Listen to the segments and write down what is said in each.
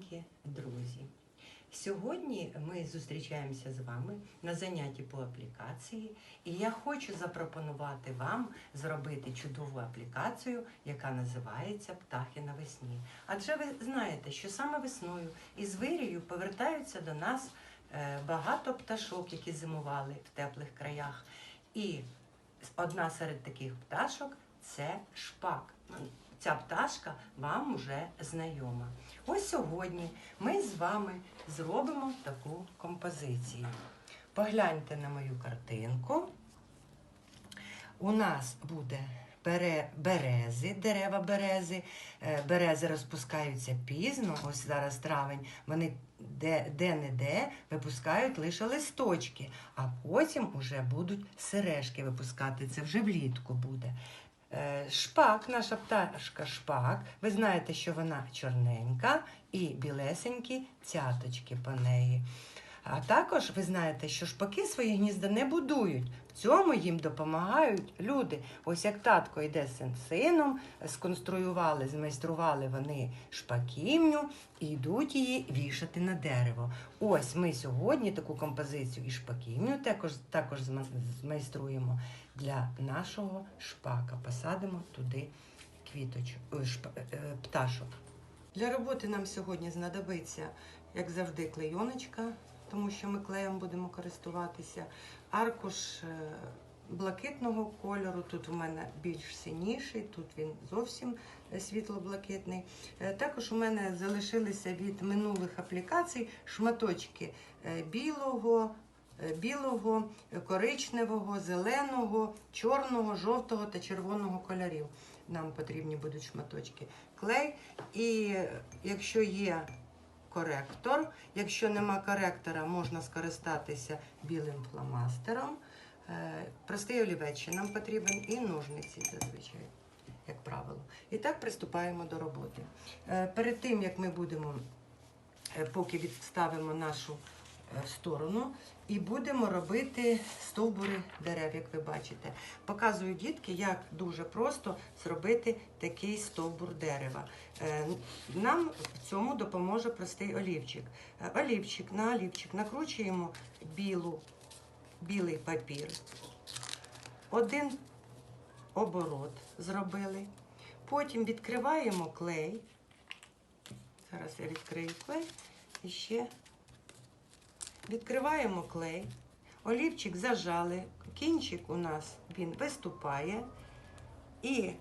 дорогенькі друзі. Сьогодні ми зустрічаємося з вами на занятті по аплікації, і я хочу запропонувати вам зробити чудову аплікацію, яка називається Птахи навесні. Адже ви знаєте, що саме весною із вирію повертаються до нас е, багато пташок, які зимували в теплих краях. І одна серед таких пташок це шпак. Ця пташка вам вже знайома. Ось сьогодні ми з вами зробимо таку композицію. Погляньте на мою картинку. У нас буде бере- берези, дерева берези. Е, Берези розпускаються пізно, ось зараз травень, вони де- де-не-де випускають лише листочки, а потім вже будуть сережки випускати. Це вже влітку буде. Е, Шпак, наша пташка шпак. Ви знаєте, що вона чорненька і білесенькі цяточки по неї. А також ви знаєте, що шпаки свої гнізда не будують. В цьому їм допомагають люди. Ось як татко йде з сином, сконструювали, змайстрували вони шпаківню і йдуть її вішати на дерево. Ось ми сьогодні таку композицію і шпаківню також, також змайструємо для нашого шпака. Посадимо туди квіточок, шп- е, е, пташок. Для роботи нам сьогодні знадобиться, як завжди, клейоночка, тому що ми клеєм будемо користуватися. Аркуш е, блакитного кольору. Тут у мене більш синіший, тут він зовсім е, світло-блакитний. Е, Також у мене залишилися від минулих аплікацій шматочки е, білого. Білого, коричневого, зеленого, чорного, жовтого та червоного кольорів. Нам потрібні будуть шматочки клей. І якщо є коректор, якщо нема коректора, можна скористатися білим фломастером. Е, Простий олівець нам потрібен і ножниці зазвичай, як правило. І так приступаємо до роботи. Е, Перед тим, як ми будемо, е, поки відставимо нашу сторону, і будемо робити стовбури дерев, як ви бачите. Показую дітки, як дуже просто зробити такий стовбур дерева. Е, Нам в цьому допоможе простий олівчик. Е, Олівчик на олівчик накручуємо білу, білий папір. Один оборот зробили. Потім відкриваємо клей. Зараз я відкрию клей і ще відкриваємо клей. Олівчик зажали, кінчик у нас він виступає. І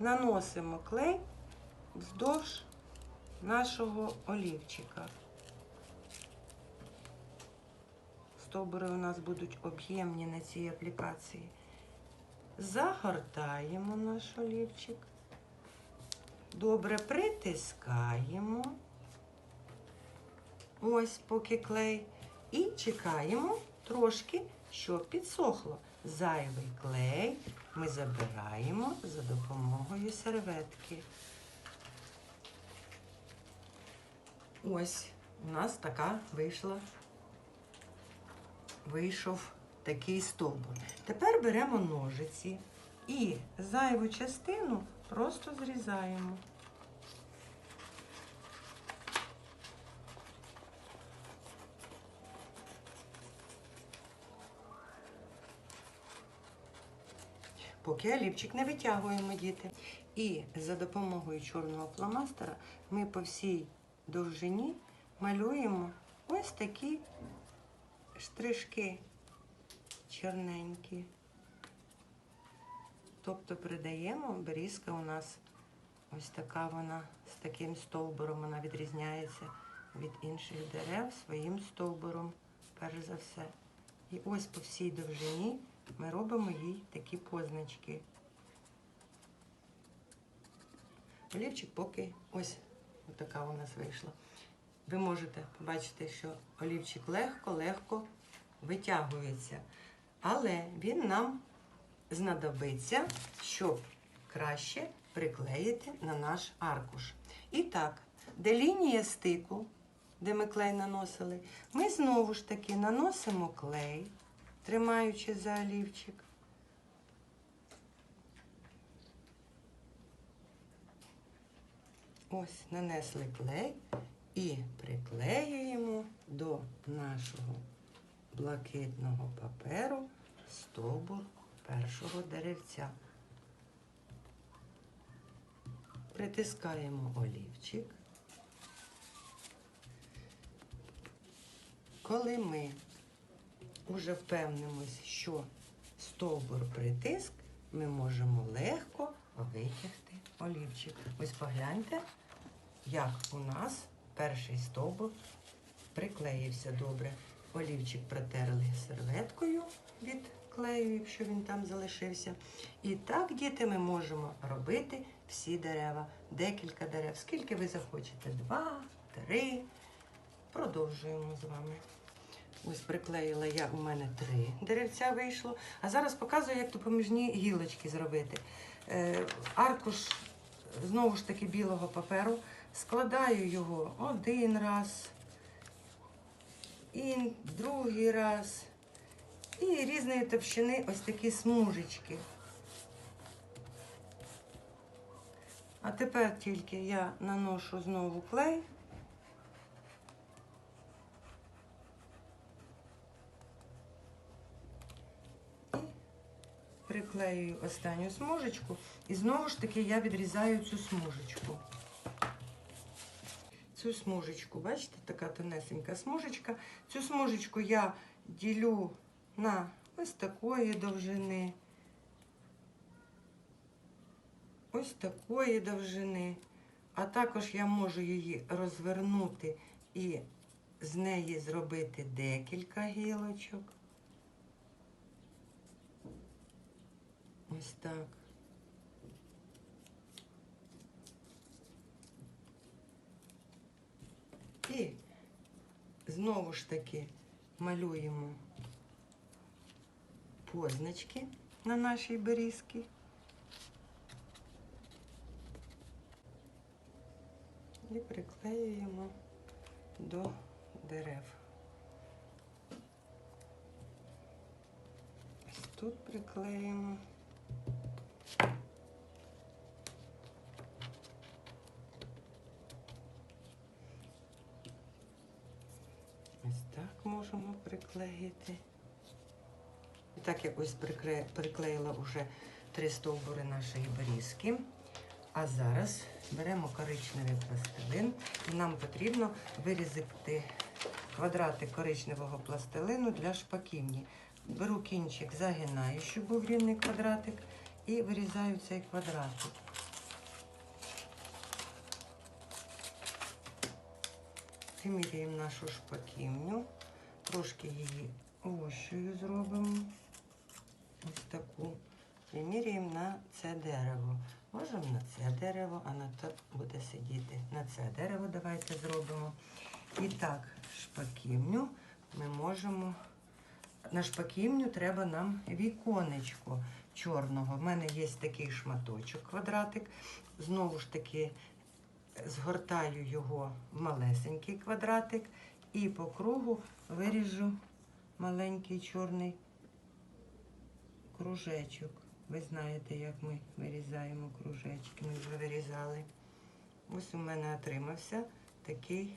наносимо клей вздовж нашого олівчика. Стовбури у нас будуть об'ємні на цій аплікації. Загортаємо наш олівчик. Добре притискаємо. Ось поки клей. І чекаємо трошки, щоб підсохло. Зайвий клей ми забираємо за допомогою серветки. Ось у нас така вийшла, вийшов такий стовбур. Тепер беремо ножиці і зайву частину просто зрізаємо. Поки олівчик не витягуємо, діти. І за допомогою чорного фломастера ми по всій довжині малюємо ось такі штришки чорненькі. Тобто придаємо, берізка у нас ось така вона з таким стовбуром, вона відрізняється від інших дерев своїм стовбуром, перш за все. І ось по всій довжині ми робимо їй такі позначки. Олівчик поки ось така у нас вийшла. Ви можете побачити, що олівчик легко-легко витягується. Але він нам знадобиться, щоб краще приклеїти на наш аркуш. І так, де лінія стику, де ми клей наносили, ми знову ж таки наносимо клей, тримаючи за олівчик. Ось, нанесли клей І приклеюємо до нашого блакитного паперу стовбур першого деревця. Притискаємо олівчик. Коли ми вже впевнимось, що стовбур притиск, ми можемо легко витягти олівчик. Ось погляньте, як у нас перший стовбур приклеївся добре. Олівчик протерли серветкою від клею, якщо він там залишився. І так, діти, ми можемо робити всі дерева, декілька дерев. Скільки ви захочете? Два, три. Продовжуємо з вами. Ось приклеїла я, у мене три деревця вийшло. А зараз показую, як допоміжні гілочки зробити. Е, аркуш знову ж таки білого паперу. Складаю його один раз, і другий раз. І різної товщини ось такі смужечки. А тепер тільки я наношу знову клей. Приклеюю останню смужечку і знову ж таки я відрізаю цю смужечку. Цю смужечку, бачите, така тонесенька смужечка. Цю смужечку я ділю на ось такої довжини, ось такої довжини. А також я можу її розвернути і з неї зробити декілька гілочок. Ось так. І знову ж таки малюємо позначки на нашій берізці. І приклеюємо до дерев. Ось тут приклеїмо. Ось так можемо приклеїти. І так я ось приклеїла вже три стовбури нашої берізки. А зараз беремо коричневий пластилин. І нам потрібно вирізати квадрати коричневого пластилину для шпаківні. Беру кінчик, загинаю, щоб був рівний квадратик, і вирізаю цей квадратик. Виміряємо нашу шпаківню, трошки її вущою зробимо. Ось таку. Приміряємо на це дерево. Можемо на це дерево, а на то буде сидіти. На це дерево давайте зробимо. І так, шпаківню ми можемо. На шпаківню треба нам віконечко чорного. У мене є такий шматочок, квадратик. Знову ж таки, згортаю його в малесенький квадратик і по кругу виріжу маленький чорний кружечок. Ви знаєте, як ми вирізаємо кружечки, ми вже вирізали. Ось у мене отримався такий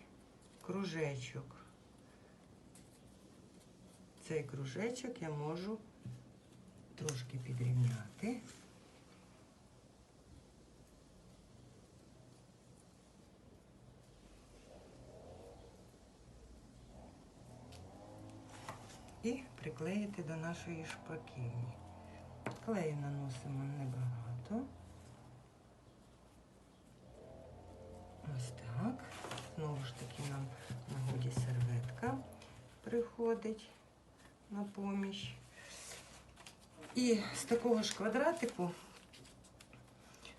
кружечок. Цей кружечок я можу трошки підрівняти. І приклеїти до нашої шпаківні. Клею наносимо небагато. Ось так. Знову ж таки нам на годі серветка приходить на поміч. І з такого ж квадратику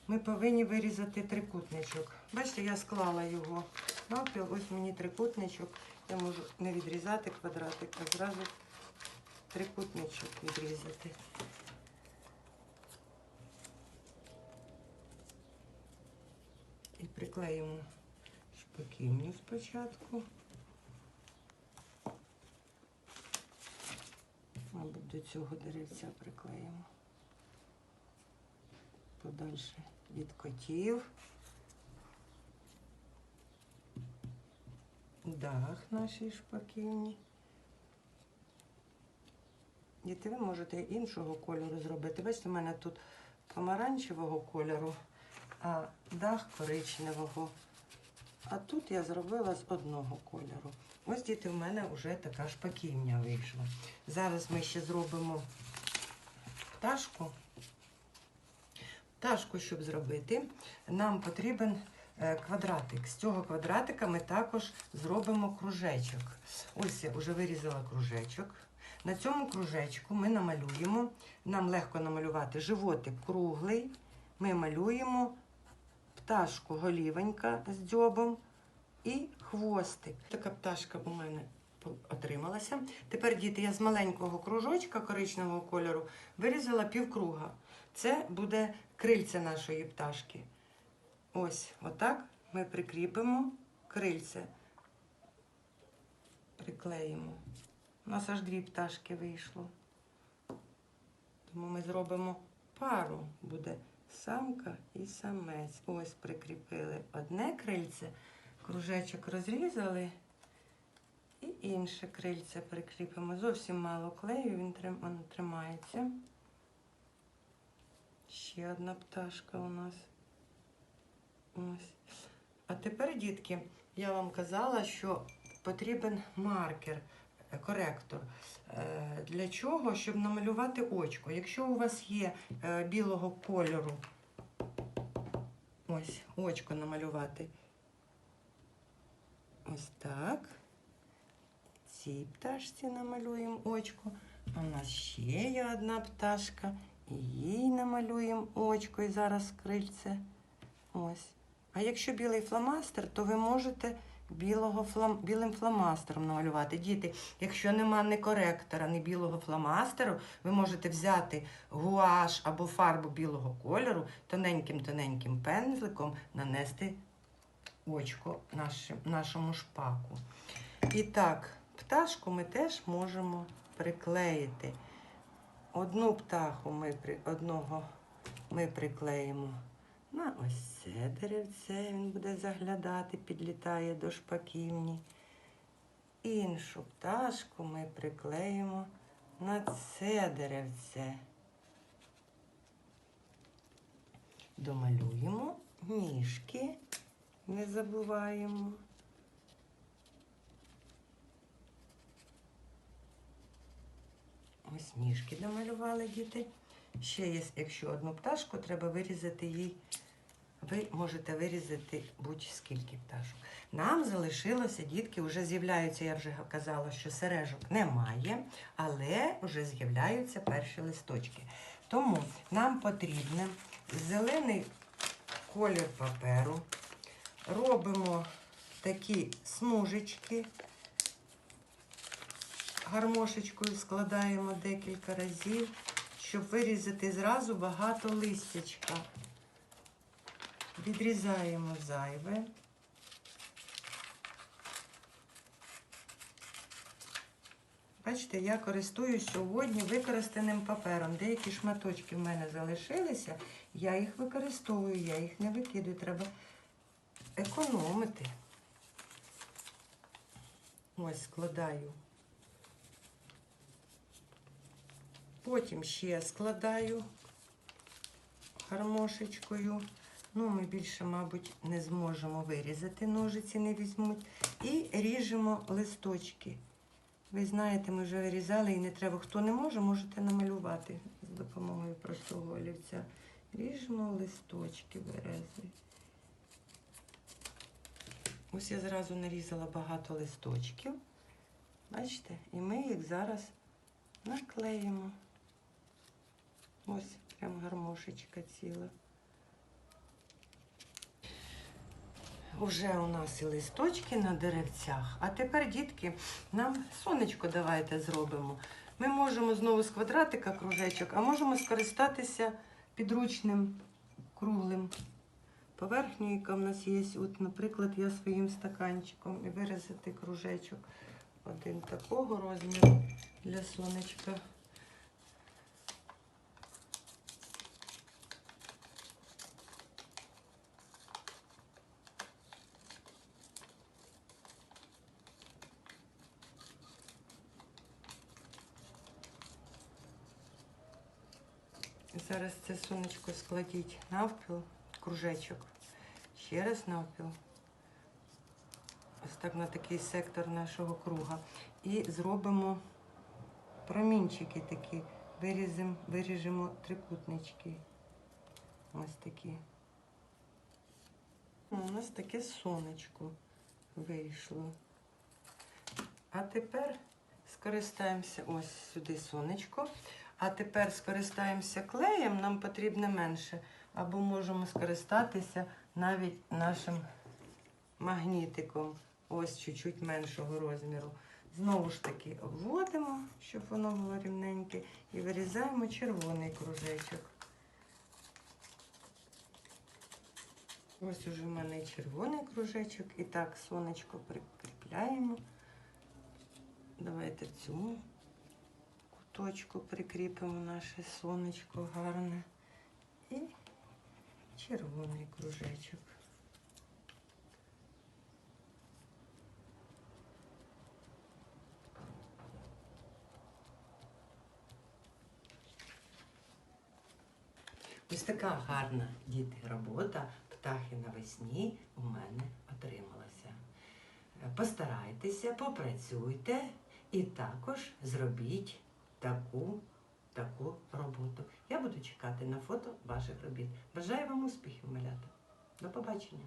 ми повинні вирізати трикутничок. Бачите, я склала його навпіл, ось мені трикутничок. Я можу не відрізати квадратик, а зразу трикутничок відрізати. І приклеїмо шпаківню спочатку. Мабуть, до цього деревця приклеїмо. Подальше від котів. дах нашій шпаківні. Діти, ви можете іншого кольору зробити. Бачите, в мене тут помаранчевого кольору, а дах коричневого. А тут я зробила з одного кольору. Ось діти, в мене вже така шпаківня вийшла. Зараз ми ще зробимо пташку. Пташку, щоб зробити, нам потрібен е, квадратик. З цього квадратика ми також зробимо кружечок. Ось я вже вирізала кружечок. На цьому кружечку ми намалюємо, нам легко намалювати животик круглий. Ми малюємо пташку голівенька з дзьобом і хвостик. Така пташка у мене отрималася. Тепер, діти, я з маленького кружочка коричневого кольору вирізала півкруга. Це буде крильце нашої пташки. Ось, отак ми прикріпимо крильце. Приклеїмо. У нас аж дві пташки вийшло. Тому ми зробимо пару. Буде самка і самець. Ось прикріпили одне крильце, кружечок розрізали. І інше крильце прикріпимо. Зовсім мало клею, він тримається. Ще одна пташка у нас. Ось. А тепер, дітки, я вам казала, що потрібен маркер, коректор. Е, Для чого? Щоб намалювати очко. Якщо у вас є е, білого кольору, ось очко намалювати. Ось так. Цій пташці намалюємо очко. А у нас ще є одна пташка. І їй намалюємо очко і зараз крильце. Ось. А якщо білий фломастер, то ви можете білого флам... білим фломастером намалювати. Діти, якщо нема ні коректора, ні білого фломастеру, ви можете взяти гуаш або фарбу білого кольору, тоненьким-тоненьким пензликом нанести очко нашому шпаку. І так, пташку ми теж можемо приклеїти. Одну птаху ми одного ми приклеїмо на ось це деревце. Він буде заглядати, підлітає до шпаківні. Іншу пташку ми приклеїмо на це деревце. Домалюємо ніжки, не забуваємо. Ось ніжки домалювали діти. Ще є, якщо одну пташку, треба вирізати їй. Ви можете вирізати будь-скільки пташок. Нам залишилося, дітки, вже з'являються, я вже казала, що сережок немає, але вже з'являються перші листочки. Тому нам потрібен зелений колір паперу. Робимо такі смужечки гармошечкою складаємо декілька разів, щоб вирізати зразу багато листячка. Відрізаємо зайве. Бачите, я користуюсь сьогодні використаним папером. Деякі шматочки в мене залишилися, я їх використовую, я їх не викидаю, треба економити. Ось складаю. Потім ще складаю гармошечкою. Ну, ми більше, мабуть, не зможемо вирізати, ножиці не візьмуть. І ріжемо листочки. Ви знаєте, ми вже вирізали і не треба. Хто не може, можете намалювати з допомогою простого олівця. Ріжемо листочки берези. Ось я зразу нарізала багато листочків. Бачите? І ми їх зараз наклеїмо. Ось прям гармошечка ціла. Уже у нас і листочки на деревцях. А тепер, дітки, нам сонечко давайте зробимо. Ми можемо знову з квадратика кружечок, а можемо скористатися підручним круглим поверхнею, яка в нас є. От, наприклад, я своїм стаканчиком і вирізати кружечок. Один такого розміру для сонечка. Зараз це сонечко складіть навпіл, кружечок. Ще раз навпіл. Ось так на такий сектор нашого круга. І зробимо промінчики такі. Виріземо, виріжемо трикутнички. Ось такі. У нас таке сонечко вийшло. А тепер скористаємося ось сюди сонечко. А тепер скористаємося клеєм, нам потрібно менше. Або можемо скористатися навіть нашим магнітиком. Ось чуть-чуть меншого розміру. Знову ж таки обводимо, щоб воно було рівненьке, і вирізаємо червоний кружечок. Ось уже в мене червоний кружечок. І так сонечко прикріпляємо. Давайте в куточку прикріпимо наше сонечко гарне. І червоний кружечок. Ось така гарна діти робота птахи навесні у мене отрималася. Постарайтеся, попрацюйте і також зробіть таку, таку роботу. Я буду чекати на фото ваших робіт. Бажаю вам успіхів, малята. До побачення!